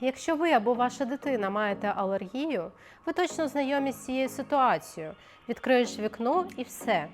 якщо ви або ваша дитина маєте алергію, ви точно знайомі з цією ситуацією. Відкриєш вікно і все.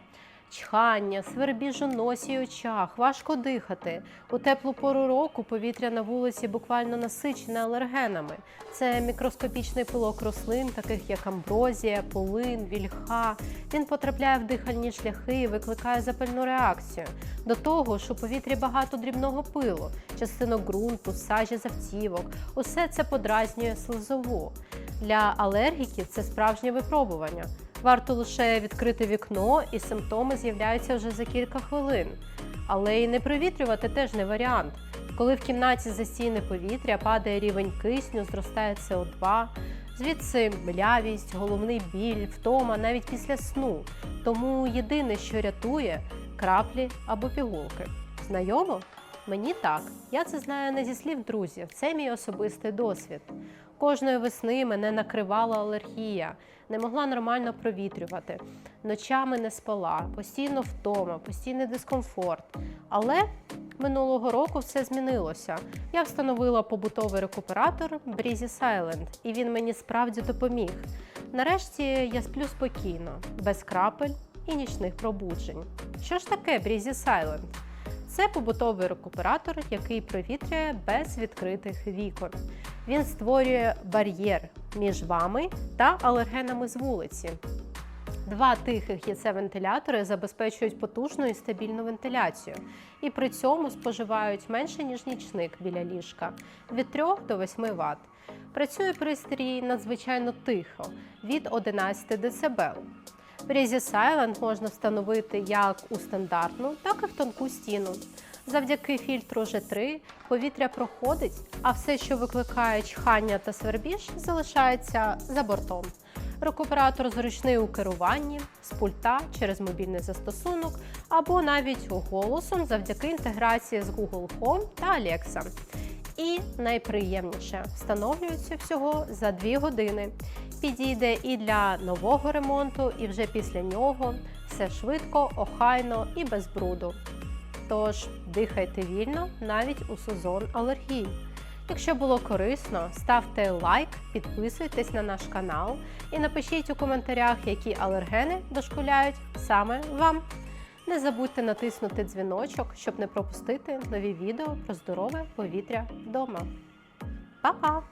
Чхання, свербіж у носі й очах, важко дихати. У теплу пору року повітря на вулиці буквально насичене алергенами. Це мікроскопічний пилок рослин, таких як амброзія, полин, вільха. Він потрапляє в дихальні шляхи і викликає запальну реакцію. До того ж, у повітрі багато дрібного пилу, частинок ґрунту, сажі з автівок. Усе це подразнює слизову. Для алергіків це справжнє випробування. Варто лише відкрити вікно, і симптоми з'являються вже за кілька хвилин. Але і не провітрювати теж не варіант. Коли в кімнаті засійне повітря, падає рівень кисню, зростає СО2, звідси млявість, головний біль, втома навіть після сну. Тому єдине, що рятує краплі або пігулки. Знайомо? Мені так. Я це знаю не зі слів друзів. Це мій особистий досвід. Кожної весни мене накривала алергія, не могла нормально провітрювати. Ночами не спала, постійно втома, постійний дискомфорт. Але минулого року все змінилося. Я встановила побутовий рекуператор Breezy Silent, і він мені справді допоміг. Нарешті я сплю спокійно, без крапель і нічних пробуджень. Що ж таке Breezy Silent? Це побутовий рекуператор, який провітрює без відкритих вікон. Він створює бар'єр між вами та алергенами з вулиці. Два тихих ЄЦ-вентилятори забезпечують потужну і стабільну вентиляцію, і при цьому споживають менше, ніж нічник біля ліжка від 3 до 8 Вт. Працює пристрій надзвичайно тихо від 11 дБ. Breezy Silent можна встановити як у стандартну, так і в тонку стіну. Завдяки фільтру G3 повітря проходить, а все, що викликає чхання та свербіж, залишається за бортом. Рекуператор зручний у керуванні з пульта через мобільний застосунок або навіть голосом завдяки інтеграції з Google Home та Alexa. І найприємніше встановлюється всього за 2 години. Підійде і для нового ремонту, і вже після нього все швидко, охайно і без бруду. Тож дихайте вільно навіть у сезон алергій. Якщо було корисно, ставте лайк, підписуйтесь на наш канал і напишіть у коментарях, які алергени дошкуляють саме вам. Не забудьте натиснути дзвіночок, щоб не пропустити нові відео про здорове повітря вдома. Па-па!